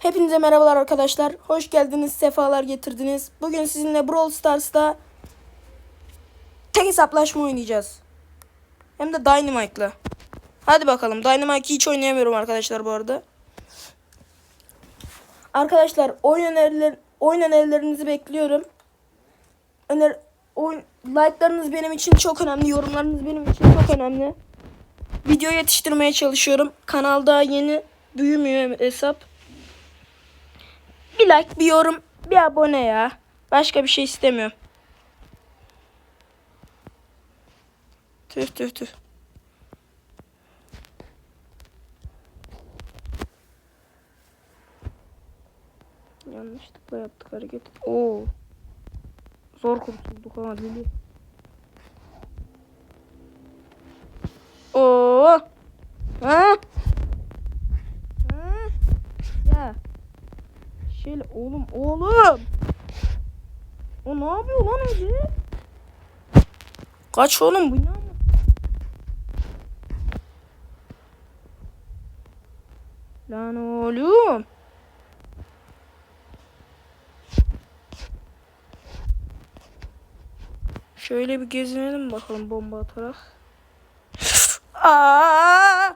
Hepinize merhabalar arkadaşlar. Hoş geldiniz, sefalar getirdiniz. Bugün sizinle Brawl Stars'ta tek hesaplaşma oynayacağız. Hem de Dynamite'la. Hadi bakalım. Dynamite'ı hiç oynayamıyorum arkadaşlar bu arada. Arkadaşlar oyun öneriler oyun önerilerinizi bekliyorum. Öner oyun like'larınız benim için çok önemli. Yorumlarınız benim için çok önemli. Video yetiştirmeye çalışıyorum. Kanalda yeni büyümüyor hesap. Bir like, bir yorum, bir abone ya. Başka bir şey istemiyorum. Tüh tüh tüh. Yanlışlıkla yaptık hareket. Oo. Zor kurtulduk ha Lili. Oo. Ha? Ya. Şöyle oğlum oğlum. O ne yapıyor lan öyle? Kaç oğlum bu ne? Lan oğlum. Şöyle bir gezinelim bakalım bomba atarak. Aa!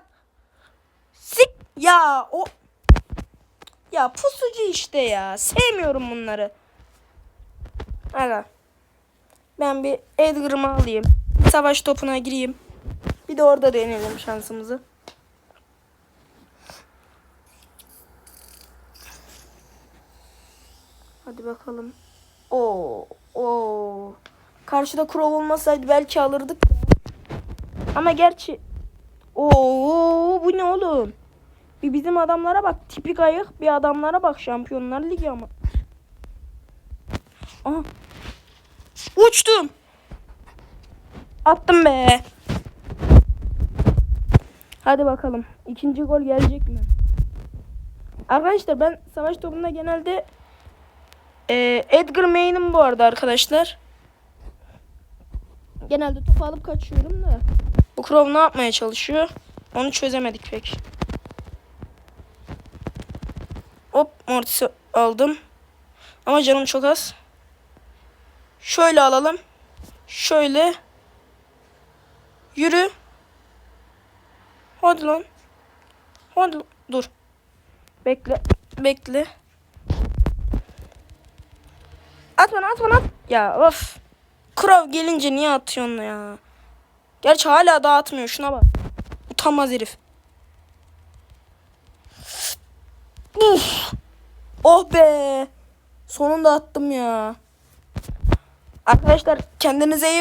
Sik ya o ya pusucu işte ya. Sevmiyorum bunları. Aga. Ben bir Edgar'ımı alayım. Savaş topuna gireyim. Bir de orada deneyelim şansımızı. Hadi bakalım. Oo, oo. Karşıda Crow olmasaydı belki alırdık. Ama gerçi Oo, bu ne oğlum? Bir bizim adamlara bak. Tipik ayık bir adamlara bak. Şampiyonlar Ligi ama. Aha. Uçtum. Attım be. Hadi bakalım. İkinci gol gelecek mi? Arkadaşlar ben savaş topunda genelde e, Edgar main'im bu arada arkadaşlar. Genelde topu alıp kaçıyorum da. Bu Crow ne yapmaya çalışıyor? Onu çözemedik pek. Hop Mortis'i aldım. Ama canım çok az. Şöyle alalım. Şöyle. Yürü. Hadi lan. Hadi. Dur. Bekle. Bekle. At bana at bana at. Ya of. Crow gelince niye atıyorsun ya? Gerçi hala dağıtmıyor. Şuna bak. Utanmaz herif. Uf. Oh be. Sonunda attım ya. Arkadaşlar kendinize iyi